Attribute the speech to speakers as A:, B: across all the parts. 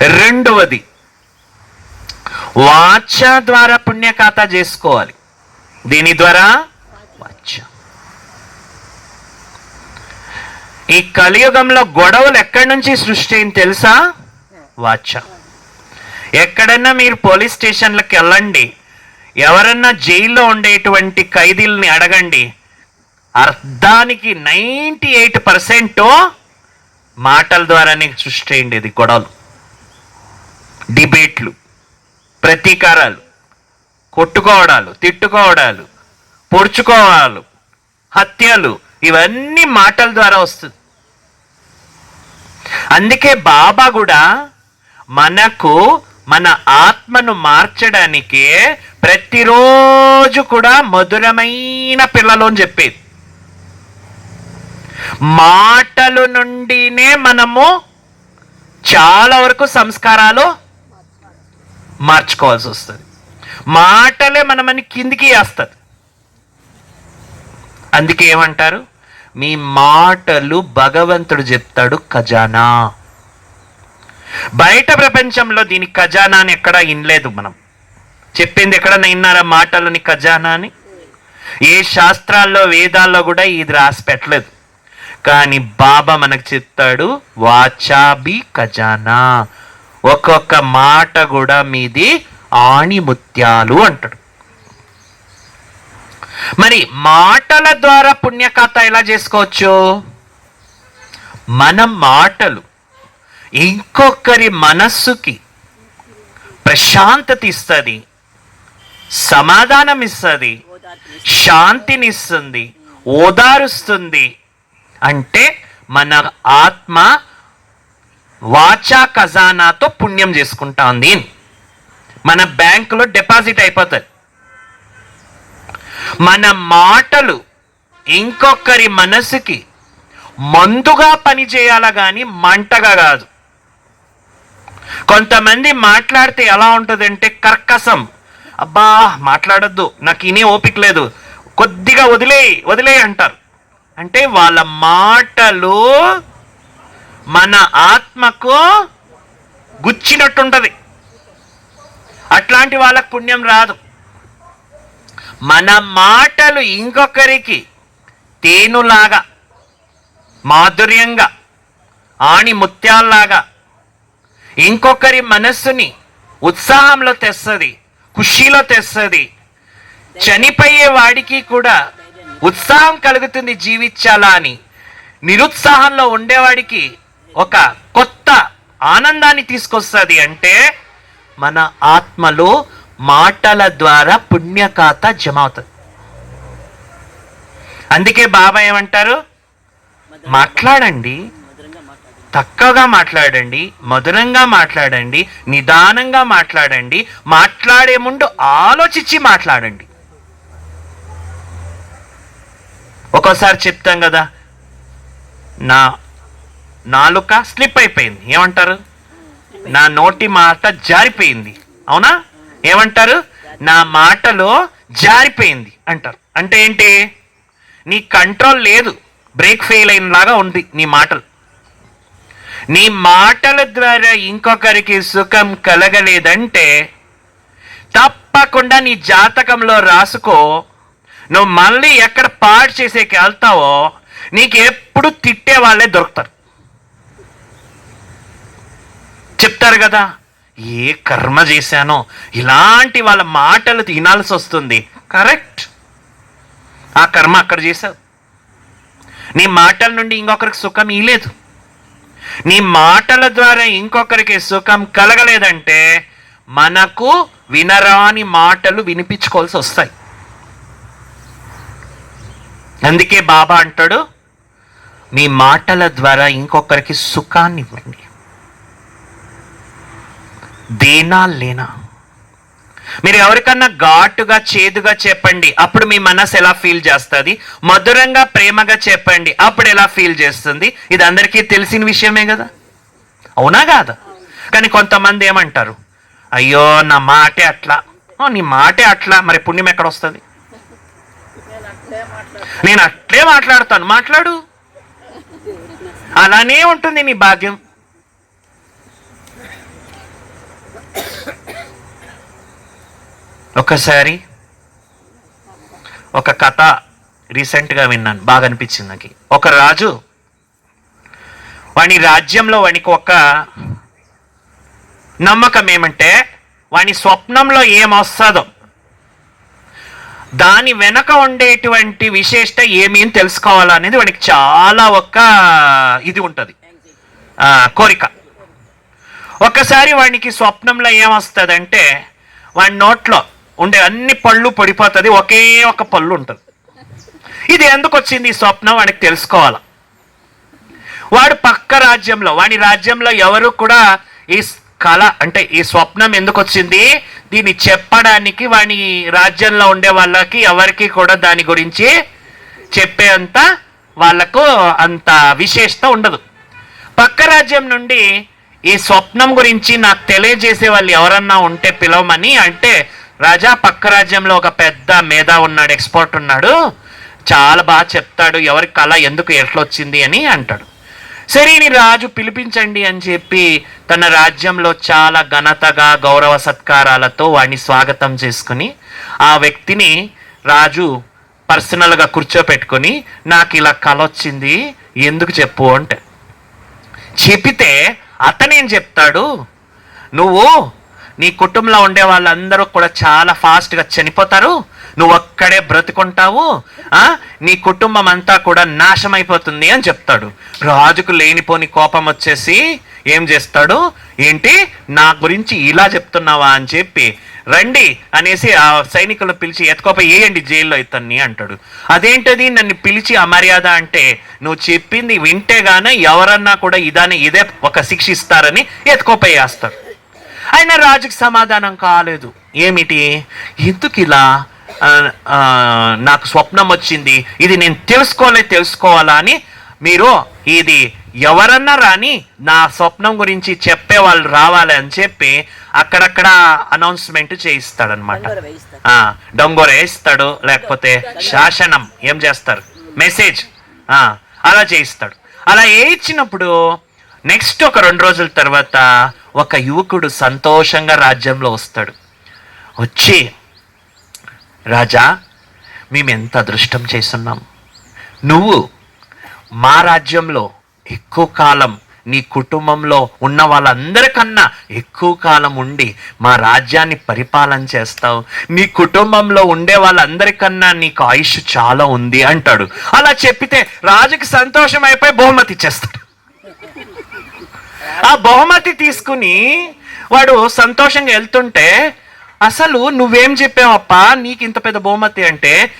A: రెండవది వాచ ద్వారా పుణ్యఖాతా చేసుకోవాలి. దీని ద్వారా వాచ. ఈ కలియుగంలో గొడవలు ఎక్కడి నుంచి సృష్టి అయింది తెలుసా? వాచ. ఎక్కడన్నా మీరు పోలీస్ స్టేషన్లకు వెళ్ళండి ఎవరన్నా జైల్లో ఉండేటువంటి ఖైదీల్ని అడగండి అర్థానికి నైంటీ ఎయిట్ పర్సెంట్ మాటల ద్వారానే సృష్టి అయింది ఇది గొడవలు. డిబేట్లు ప్రతీకారాలు కొట్టుకోవడాలు తిట్టుకోవడాలు పొడుచుకోవడాలు హత్యలు ఇవన్నీ మాటల ద్వారా వస్తుంది. అందుకే బాబా కూడా మనకు మన ఆత్మను మార్చడానికి ప్రతిరోజు కూడా మధురమైన పిల్లలు అని చెప్పేది. మాటలు నుండినే మనము చాలా వరకు సంస్కారాలు మార్చుకోవాల్సి వస్తుంది. మాటలే మనమని కిందికి వేస్తుంది. అందుకే ఏమంటారు? మీ మాటలు భగవంతుడు చెప్తాడు ఖజానా. బయట ప్రపంచంలో దీని ఖజానా అని ఎక్కడా వినలేదు మనం. చెప్పింది ఎక్కడన్నా విన్నారా మాటలని ఖజానా అని ఏ శాస్త్రాల్లో వేదాల్లో కూడా ఇది రాసి పెట్టలేదు. కానీ బాబా మనకు చెప్తాడు వాచాబి ఖజానా. ఒక్కొక్క మాట కూడా మీది ఆణిముత్యాలు అంటాడు. మరి మాటల ద్వారా పుణ్యకథ ఎలా చేసుకోవచ్చు? మన మాటలు ఇంకొకరి మనస్సుకి ప్రశాంతత ఇస్తుంది సమాధానం ఇస్తుంది శాంతినిస్తుంది ఓదారుస్తుంది అంటే మన ఆత్మ వాచా ఖజానాతో పుణ్యం చేసుకుంటాంది. మన బ్యాంకులో డిపాజిట్ అయిపోతుంది మన మాటలు ఇంకొకరి మనసుకి మందుగా పనిచేయాల కానీ మంటగా కాదు. కొంతమంది మాట్లాడితే ఎలా ఉంటుందంటే కర్కసం అబ్బా మాట్లాడొద్దు నాకు ఇనే ఓపిక లేదు. కొద్దిగా వదిలే వదిలే అంటారు. అంటే వాళ్ళ మాటలు మన ఆత్మకు గుచ్చినట్టుంటది. అట్లాంటి వాళ్ళకు పుణ్యం రాదు. మన మాటలు ఇంకొకరికి తేనులాగా మాధుర్యంగా ఆణి ముత్యాల్లాగా ఇంకొకరి మనస్సుని ఉత్సాహంలో తెస్తుంది ఖుషీలో తెస్తుంది. చనిపోయే వాడికి కూడా ఉత్సాహం కలుగుతుంది జీవించాలా అని నిరుత్సాహంలో ఉండేవాడికి ఒక కొత్త ఆనందాన్ని తీసుకొస్తుంది అంటే మన ఆత్మలో మాటల ద్వారా పుణ్యఖాత జమ అవుతుంది అందుకే బాబా ఏమంటారు? మాట్లాడండి. తక్కువగా మాట్లాడండి మధురంగా మాట్లాడండి నిదానంగా మాట్లాడండి మాట్లాడే ముందు ఆలోచించి మాట్లాడండి. ఒక్కోసారి చెప్తాం కదా నా నాలుక స్లిప్ అయిపోయింది. ఏమంటారు? నా నోటి మాట జారిపోయింది. అవునా? ఏమంటారు? నా మాటలో జారిపోయింది అంటారు. అంటే ఏంటి? నీ కంట్రోల్ లేదు. బ్రేక్ ఫెయిల్ అయినలాగా ఉంది నీ మాటలు. నీ మాటల ద్వారా ఇంకొకరికి సుఖం కలగలేదంటే తప్పకుండా నీ జాతకంలో రాసుకో. నువ్వు మళ్ళీ ఎక్కడ పాడు చేసేకి వెళ్తావో నీకు ఎప్పుడు తిట్టే వాళ్ళే దొరుకుతారు. చెప్తారు కదా ఏ కర్మ చేశానో ఇలాంటి వాళ్ళ మాటలు తినాల్సి వస్తుంది. కరెక్ట్. ఆ కర్మ అక్కడ చేశావు. నీ మాటల నుండి ఇంకొకరికి సుఖం ఇలేదు నీ మాటల ద్వారా ఇంకొకరికి సుఖం కలగలేదంటే మనకు వినరాని మాటలు వినిపించుకోవాల్సి వస్తాయి. అందుకే బాబా అంటాడు మీ మాటల ద్వారా ఇంకొకరికి సుఖాన్ని ఇవ్వండి. దేనా లేనా? మీరు ఎవరికన్నా ఘాటుగా చేదుగా చెప్పండి అప్పుడు మీ మనసు ఎలా ఫీల్ చేస్తుంది? మధురంగా ప్రేమగా చెప్పండి అప్పుడు ఎలా ఫీల్ చేస్తుంది? ఇది అందరికీ తెలిసిన విషయమే కదా? అవునా కాదా? కానీ కొంతమంది ఏమంటారు అయ్యో నా మాటే అట్లా. "ఓ, నీ మాటే అట్లా. మరి పుణ్యం ఎక్కడ వస్తుంది? నేను అట్లే మాట్లాడతాను. మాట్లాడు. అలానే ఉంటుంది నీ భాగ్యం. ఒకసారి ఒక కథ రీసెంట్గా విన్నాను. బాగా అనిపించింది నాకు. ఒక రాజు వాని రాజ్యంలో వానికి ఒక నమ్మకం ఏమంటే వాని స్వప్నంలో ఏమొస్తుందో దాని వెనక ఉండేటువంటి విశేషత ఏమీ తెలుసుకోవాలనేది వానికి చాలా ఒక ఇది ఉంటుంది. కోరిక. ఒక్కసారి వానికి స్వప్నంలో ఏమొస్తుందంటే వాడి నోట్లో ఉండే అన్ని పళ్ళు పడిపోతుంది ఒకే ఒక పళ్ళు ఉంటుంది. ఇది ఎందుకు వచ్చింది ఈ స్వప్నం? వాడికి తెలుసుకోవాలి. వాడు పక్క రాజ్యంలో వాడి రాజ్యంలో ఎవరు కూడా ఈ కళ అంటే ఈ స్వప్నం ఎందుకు వచ్చింది? దీన్ని చెప్పడానికి వాడి రాజ్యంలో ఉండే వాళ్ళకి ఎవరికి కూడా దాని గురించి చెప్పేంత వాళ్ళకు అంత విశేషత ఉండదు. పక్క రాజ్యం నుండి ఈ స్వప్నం గురించి నాకు తెలియజేసే వాళ్ళు ఎవరన్నా ఉంటే పిలవమని అంటే రాజా పక్క రాజ్యంలో ఒక పెద్ద మేధా ఉన్నాడు ఎక్స్పర్ట్ ఉన్నాడు. చాలా బాగా చెప్తాడు ఎవరి కళ ఎందుకు ఎట్లొచ్చింది అని అంటాడు. సరే నీ రాజు పిలిపించండి అని చెప్పి తన రాజ్యంలో చాలా ఘనతగా గౌరవ సత్కారాలతో వాడిని స్వాగతం చేసుకుని ఆ వ్యక్తిని రాజు పర్సనల్గా కూర్చోపెట్టుకొని నాకు ఇలా కళ వచ్చింది ఎందుకు చెప్పు అంటే. చెప్పితే అతనేం చెప్తాడు? నువ్వు నీ కుటుంబంలో ఉండే వాళ్ళందరూ కూడా చాలా ఫాస్ట్గా చనిపోతారు. నువ్వు ఒక్కడే బ్రతుకుంటావు. నీ కుటుంబం అంతా కూడా నాశమైపోతుంది అని చెప్తాడు. రాజుకు లేనిపోని కోపం వచ్చేసి ఏం చేస్తాడు? ఏంటి? నా గురించి ఇలా చెప్తున్నావా అని చెప్పి. రండి అనేసి ఆ సైనికులను పిలిచి ఎత్తుకోపోయి వేయండి జైల్లో ఇతన్ని అంటాడు. అదేంటది? నన్ను పిలిచి అమర్యాద అంటే నువ్వు చెప్పింది వింటే గానే ఎవరన్నా కూడా ఇదాని ఇదే ఒక శిక్ష ఇస్తారని ఎత్తుకోపోయి వేస్తాడు ఆయన రాజుకి సమాధానం కాలేదు. ఏమిటి? ఎందుకు ఇలా నాకు స్వప్నం వచ్చింది? ఇది నేను తెలుసుకోలే తెలుసుకోవాలా అని మీరు ఇది ఎవరన్నా రాని నా స్వప్నం గురించి చెప్పే వాళ్ళు రావాలి అని చెప్పి అక్కడక్కడ అనౌన్స్మెంట్ చేయిస్తాడనమాట
B: డంగోర వేయిస్తాడు.
A: లేకపోతే శాసనం ఏం చేస్తారు? మెసేజ్. అలా చేయిస్తాడు. అలా వేయించినప్పుడు నెక్స్ట్ ఒక రెండు రోజుల తర్వాత ఒక యువకుడు సంతోషంగా రాజ్యంలో వస్తాడు. వచ్చి రాజా మేము ఎంత అదృష్టం చేస్తున్నాం. నువ్వు మా రాజ్యంలో ఎక్కువ కాలం నీ కుటుంబంలో ఉన్న వాళ్ళందరికన్నా ఎక్కువ కాలం ఉండి మా రాజ్యాన్ని పరిపాలన చేస్తావు. నీ కుటుంబంలో ఉండే వాళ్ళందరికన్నా నీకు ఆయుష్ చాలా ఉంది అంటాడు. అలా చెప్పితే రాజుకి సంతోషం అయిపోయి బహుమతి ఇచ్చేస్తాడు. ఆ బహుమతి తీసుకుని వాడు సంతోషంగా వెళ్తుంటే అసలు నువ్వేం చెప్పావప్పా? నీకు ఇంత పెద్ద బహుమతి అంటే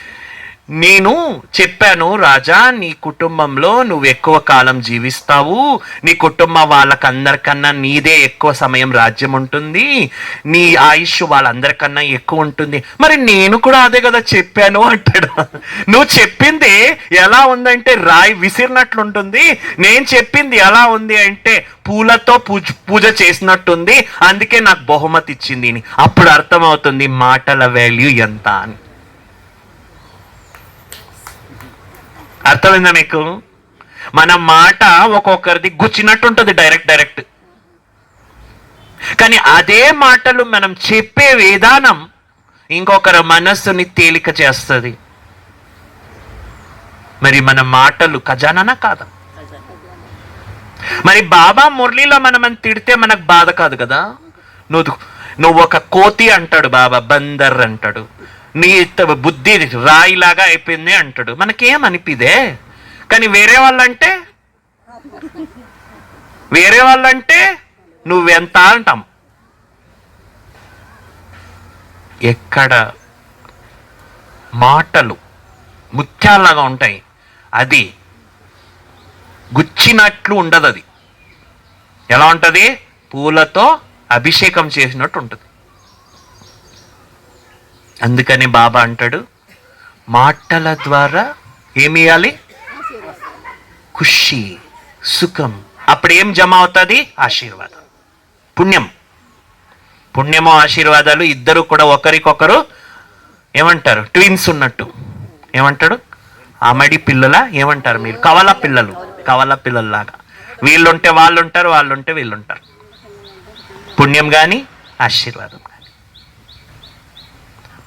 A: నేను చెప్పాను రాజా నీ కుటుంబంలో నువ్వు ఎక్కువ కాలం జీవిస్తావు. నీ కుటుంబం వాళ్ళకందరికన్నా నీదే ఎక్కువ సమయం రాజ్యం ఉంటుంది. నీ ఆయుష్ వాళ్ళందరికన్నా ఎక్కువ ఉంటుంది. మరి నేను కూడా అదే కదా చెప్పాను అంటాడు. నువ్వు చెప్పింది ఎలా ఉందంటే రాయి విసిరినట్లుంటుంది. నేను చెప్పింది ఎలా ఉంది అంటే పూలతో పూజ పూజ చేసినట్టుంది. అందుకే నాకు బహుమతి ఇచ్చింది అని అప్పుడు అర్థమవుతుంది మాటల వాల్యూ ఎంత అని. అర్థమైందా మీకు? మన మాట ఒక్కొక్కరిది గుచ్చినట్టు ఉంటుంది డైరెక్ట్ డైరెక్ట్ కానీ అదే మాటలు మనం చెప్పే విధానం ఇంకొకరి మనస్సుని తేలిక చేస్తుంది. మరి మన మాటలు ఖజానా కాదా? మరి బాబా మురళిలో మనం అని తిడితే మనకు బాధ కాదు కదా? నువ్వు నువ్వు ఒక కోతి అంటాడు బాబా బందర్ అంటాడు. నీ బుద్ధి రాయిలాగా అయిపోయింది అంటాడు. మనకేం అనిపిదే కానీ వేరే వాళ్ళంటే? వేరే వాళ్ళంటే నువ్వెంత అంటాం? ఎక్కడ మాటలు ముత్యాలాగా ఉంటాయి. అది గుచ్చినట్లు ఉండదు అది ఎలా ఉంటుంది? పూలతో అభిషేకం చేసినట్టు ఉంటుంది. అందుకని బాబా అంటాడు మాటల ద్వారా ఏమియాలి ఖుషి సుఖం. అప్పుడు ఏం జమ అవుతుంది? ఆశీర్వాదం. పుణ్యం. పుణ్యమో ఆశీర్వాదాలు ఇద్దరు కూడా ఒకరికొకరు ఏమంటారు? ట్విన్స్ ఉన్నట్టు. ఏమంటాడు? అమడి పిల్లల? ఏమంటారు మీరు? కవల పిల్లలు. కవల పిల్లల్లాగా. వీళ్ళుంటే వాళ్ళు ఉంటారు వాళ్ళు ఉంటే వీళ్ళు ఉంటారు పుణ్యం కానీ ఆశీర్వాదం.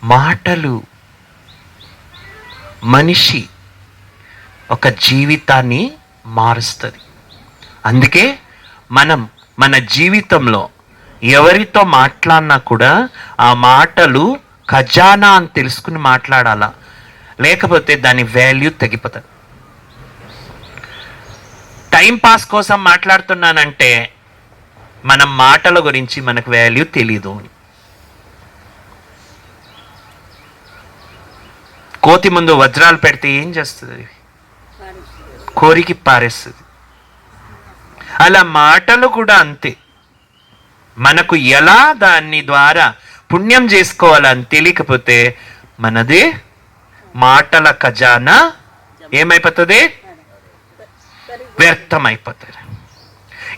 A: మాటలు మనిషి ఒక జీవితాన్ని మారుస్తుంది. అందుకే మనం మన జీవితంలో ఎవరితో మాట్లాడినా కూడా ఆ మాటలు ఖజానా అని తెలుసుకుని మాట్లాడాలా? లేకపోతే దాని వాల్యూ తగ్గిపోతుంది. టైం పాస్ కోసం మాట్లాడుతున్నానంటే మన మాటల గురించి మనకు వాల్యూ తెలీదు అని. కోతి ముందు వజ్రాలు పెడితే ఏం చేస్తుంది? కోరికి పారేస్తుంది. అలా మాటలు కూడా అంతే. మనకు ఎలా దాన్ని ద్వారా పుణ్యం చేసుకోవాలని తెలియకపోతే మనది మాటల ఖజానా? ఏమైపోతుంది? వ్యర్థమైపోతుంది.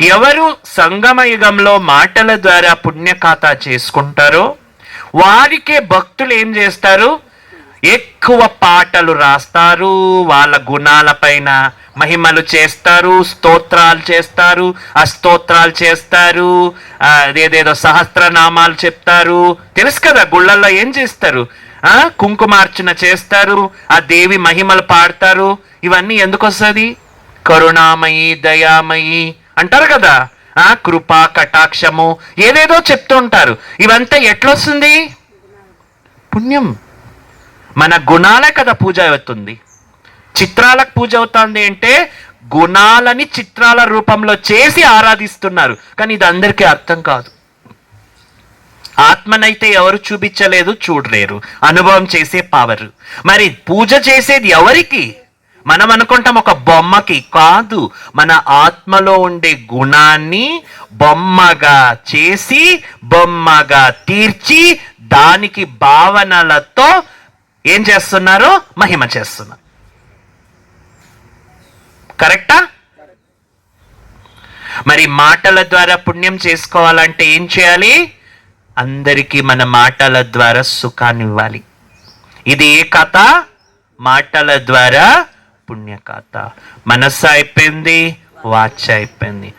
A: ఎవరు సంగమ యుగంలో మాటల ద్వారా పుణ్యఖాతా చేసుకుంటారో వారికే భక్తులు ఏం చేస్తారు? ఎక్కువ పాటలు రాస్తారు వాళ్ళ గుణాలపైన మహిమలు చేస్తారు స్తోత్రాలు చేస్తారు అస్తోత్రాలు చేస్తారు ఏదేదో అదేదేదో సహస్రనామాలు చెప్తారు. తెలుసు కదా గుళ్ళల్లో ఏం చేస్తారు? కుంకుమార్చన చేస్తారు ఆ దేవి మహిమలు పాడతారు. ఇవన్నీ ఎందుకు వస్తుంది? కరుణామయి దయామయి అంటారు కదా. ఆ కృప కటాక్షము ఏదేదో చెప్తూ ఉంటారు ఇవంతా ఎట్లొస్తుంది? పుణ్యం. మన గుణాలే కదా పూజ అవుతుంది. చిత్రాలకు పూజ అవుతుంది అంటే గుణాలని చిత్రాల రూపంలో చేసి ఆరాధిస్తున్నారు. కానీ ఇది అందరికీ అర్థం కాదు. ఆత్మనైతే ఎవరు చూపించలేదు చూడలేరు. అనుభవం చేసే పవర్ మరి పూజ చేసేది ఎవరికి? మనం అనుకుంటాం ఒక బొమ్మకి. కాదు మన ఆత్మలో ఉండే గుణాన్ని బొమ్మగా చేసి బొమ్మగా తీర్చి దానికి భావనలతో ఏం చేస్తున్నారు? మహిమ చేస్తున్నారు కరెక్టా? మరి మాటల ద్వారా పుణ్యం చేసుకోవాలంటే ఏం చేయాలి? అందరికీ మన మాటల ద్వారా సుఖాన్ని ఇవ్వాలి. ఇది ఏ కథ? మాటల ద్వారా పుణ్య కథ మనస్సు అయిపోయింది వాచ్ అయిపోయింది.